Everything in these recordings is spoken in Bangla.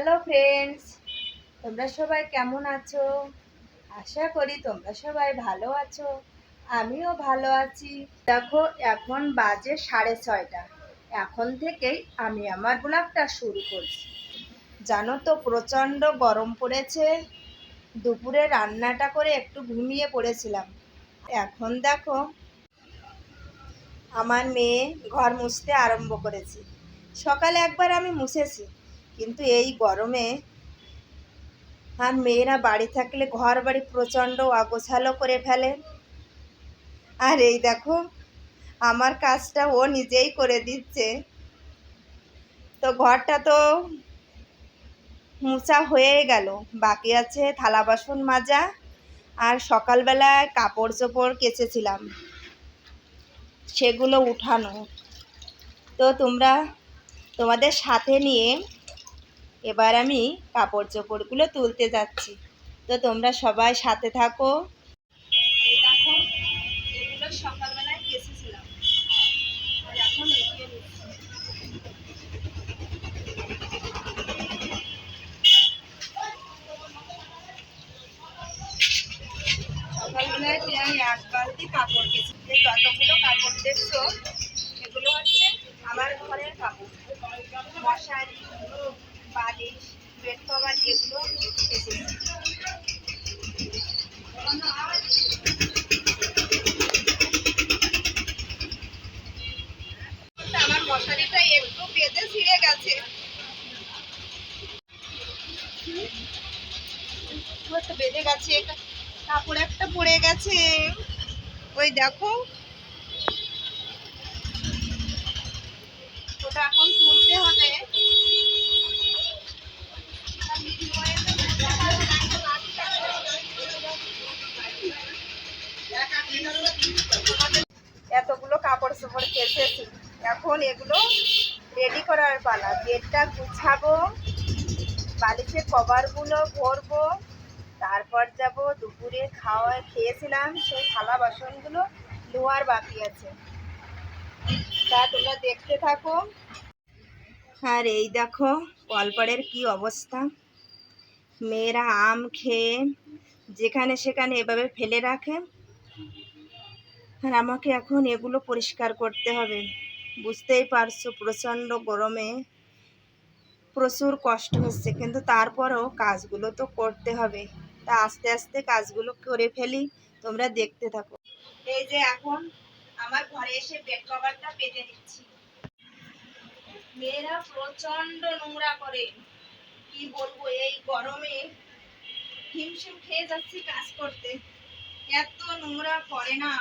হ্যালো ফ্রেন্ডস তোমরা সবাই কেমন আছো? আশা করি তোমরা সবাই ভালো আছো। আমিও ভালো আছি। দেখো, এখন বাজে সাড়ে ছয়টা। এখন থেকেই আমি আমার ব্লগটা শুরু করছি। জানো তো, প্রচণ্ড গরম পড়েছে। দুপুরে রান্নাটা করে একটু ঘুমিয়ে পড়েছিলাম। এখন দেখো, আমার মেয়ে ঘর মুছতে আরম্ভ করেছে। সকালে একবার আমি মুছেছি। কিন্তু এই গরমে আর মেয়েরা বাড়ি থাকলে ঘর বাড়ি প্রচণ্ড অগোছালো করে ফেলে। আর এই দেখো, আমার কাজটা ও নিজেই করে দিচ্ছে। তো ঘরটা তো মোছা হয়ে গেল। বাকি আছে থালা বাসন মাজা আর সকালবেলায় কাপড় চোপড় কেচেছিলাম। সেগুলো উঠানো। তো তোমরা তোমাদের সাথে নিয়ে এবার আমি কাপড় চোপড়গুলো তুলতে যাচ্ছি। তো তোমরা সবাই সাথে থাকো। সকালবেলায় কাপড় কাপড় দেখছ, এগুলো হচ্ছে আমার ঘরের কাপড়। মশারি বালিশ বেড কভার এগুলো আমার মশারিটা একটু বেঁধে ছিঁড়ে গেছে। বেঁধে গেছে কাপড় একটা পড়ে গেছে। ওই দেখো। ওটা এখন কাপড় চোপড় কেচেছি। এখন এগুলো রেডি করার পালা। বেডটা গুছাবো, বালিশের কভারগুলো ভরবো, তারপর যাব দুপুরে খাওয়া খেয়েছিলাম সেই থালা বাসনগুলো ধোয়ার বাকি আছে। তা তোমরা দেখতে থাকো। আর এই দেখো, কলপাড়ের কি অবস্থা। মেয়েরা আম খেয়ে যেখানে সেখানে এভাবে ফেলে রাখে। আর আমাকে এখন এগুলো পরিষ্কার করতে হবে। বুঝতেই পারছ, প্রচণ্ড গরমে প্রচুর কষ্ট হচ্ছে, কিন্তু তারপরেও কাজগুলো তো করতে হবে। তা আস্তে আস্তে কাজগুলো করে ফেলি, তোমরা দেখতে থাকো। এই যে এখন আমার ঘরে এসে বেড কভারটা পেতে দিচ্ছি। মেয়েরা প্রচণ্ড নোংরা করে। কি বলব, এই গরমে হিমশিম খেয়ে যাচ্ছি কাজ করতে। এত নোংরা করে না।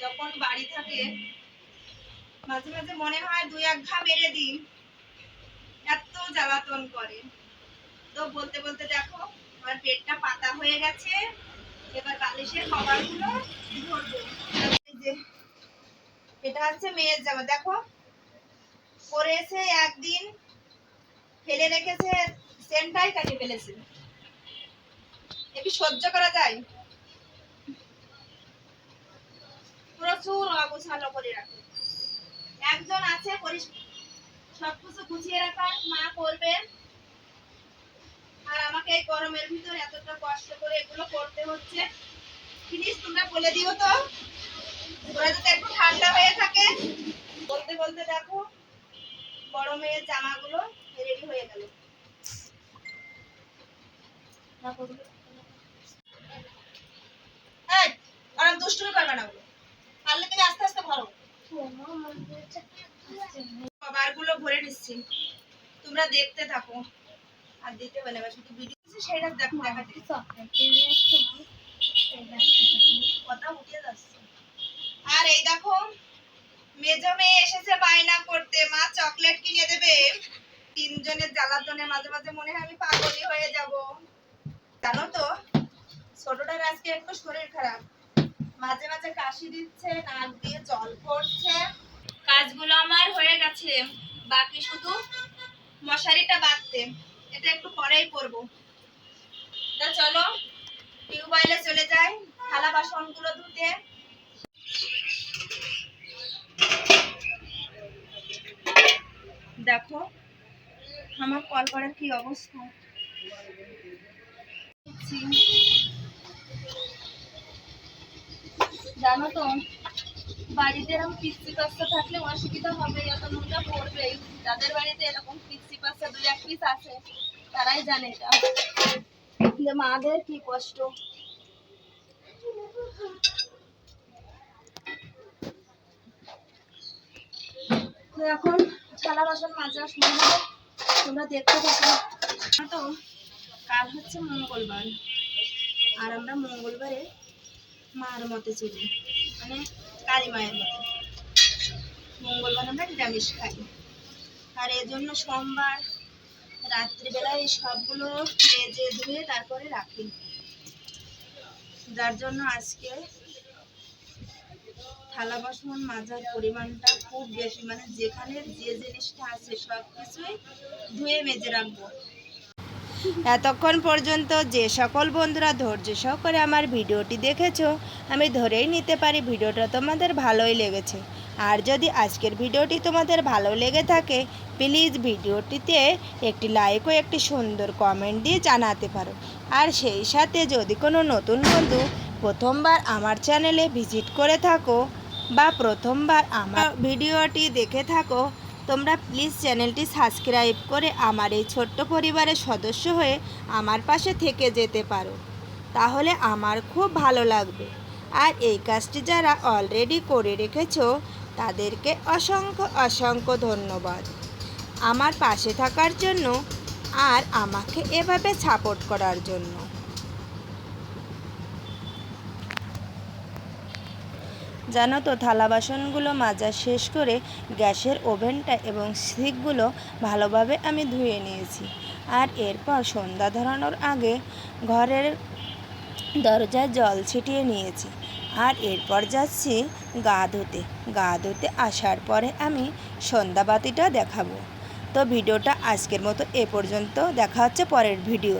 যখন বাড়ি থাকে, মাঝে মাঝে মনে হয় দুই এক ঘা মেরে দিই। এত জ্বালাতন করে। তো বলতে বলতে দেখো, আমার পেটটা পাতা হয়ে গেছে। এবার বালিশের খাবারগুলো ধরবো। যে, এটা হচ্ছে মেয়ের জামা। দেখো, পরেছে একদিন, ফেলে রেখেছে, সেন্টাই কাটে ফেলেছে। এ কি সহ্য করা যায়? প্রচুর অগোছালো করে রাখে। একজন আছে সবকিছু গুছিয়ে রাখার মা করবে। আর আমাকে এই গরমের ভিতর এতটা কষ্ট করে এগুলো করতে হচ্ছে। প্লিজ তোমরা বলে দিও তো। ওরা একটু ঠান্ডা হয়ে থাকে। বলতে বলতে দেখো গরমের জামাগুলো রেডি হয়ে গেল। দুষ্টুমি করবে না ওগুলো পারলে তুমি আস্তে আস্তে ভরো আর এই দেখো, মেজো মেয়ে এসেছে বায়না করতে। মা চকলেট কিনে দেবে। তিনজনের জ্বালাতনে মাঝে মাঝে মনে হয় আমি পাগলই হয়ে যাব। জানো তো, ছোটটার আজকে একটু শরীর খারাপ। মাঝে মাঝে কাশি দিচ্ছে, নাক দিয়ে জল পড়ছে। কাজগুলো আমার হয়ে গেছে। বাকি শুধু মশারিটা বাঁধতে। এটা একটু পরেই করব। তা চলো, টিউবওয়েলে চলে যাই, থালা বাসনগুলো ধুতে। দেখো, আমার কল করার কি অবস্থা দেখছি। জানো তো, বাড়িতে এরকম পিসি পাস্তা থাকলে অসুবিধা হবে, এত পড়বেই যাদের বাড়িতে এরকম পিসি পাস্তা এক পিস আছে, তারাই জানে এটা। মাদের কি কষ্ট। এখন থালা বাসন মাজা শুরু তোমরা দেখতে থাকো। তো, কাল হচ্ছে মঙ্গলবার। আর আমরা মঙ্গলবারে মার মতে চলি মানে কালী মায়ের মতে। মঙ্গলবার আমরা নিরামিষ খাই। আর এর জন্য সোমবার রাত্রিবেলায় সবগুলো মেজে ধুয়ে তারপরে রাখি। যার জন্য আজকে থালা বাসন মাজার পরিমাণটা খুব বেশি। মানে যেখানে যে জিনিসটা আছে সব কিছুই ধুয়ে মেজে রাখব। এতক্ষণ পর্যন্ত যে সকল বন্ধুরা ধৈর্য সহকারে আমার ভিডিওটি দেখেছ, আমি ধরেই নিতে পারি ভিডিওটা তোমাদের ভালোই লেগেছে। আর যদি আজকের ভিডিওটি তোমাদের ভালো লেগে থাকে, প্লিজ ভিডিওটিতে একটি লাইক ও একটি সুন্দর কমেন্ট দিয়ে জানাতে পারো। আর সেই সাথে যদি কোনো নতুন বন্ধু প্রথমবার আমার চ্যানেলে ভিজিট করে থাকো বা প্রথমবার আমার ভিডিওটি দেখে থাকো তোমরা প্লিজ চ্যানেলটি সাবস্ক্রাইব করে আমার এই ছোট্ট পরিবারের সদস্য হয়ে আমার পাশে থেকে যেতে পারো। তাহলে আমার খুব ভালো লাগবে। আর এই কাজটি যারা অলরেডি করে রেখেছো, তাদেরকে অসংখ্য অসংখ্য ধন্যবাদ। আমার পাশে থাকার জন্য আর আমাকে এভাবে সাপোর্ট করার জন্য। জানো তো থালা বাসনগুলো মাজা শেষ করে গ্যাসের ওভেনটা এবং সিকগুলো ভালোভাবে আমি ধুয়ে নিয়েছি। আর এরপর সন্ধ্যা ধরানোর আগে ঘরের দরজায় জল ছিটিয়ে নিয়েছি। আর এরপর যাচ্ছি গা ধুতে। গা ধুতে আসার পরে আমি সন্ধ্যাবাতিটা দেখাবো। তো ভিডিওটা আজকের মতো এ পর্যন্ত। দেখা হচ্ছে পরের ভিডিও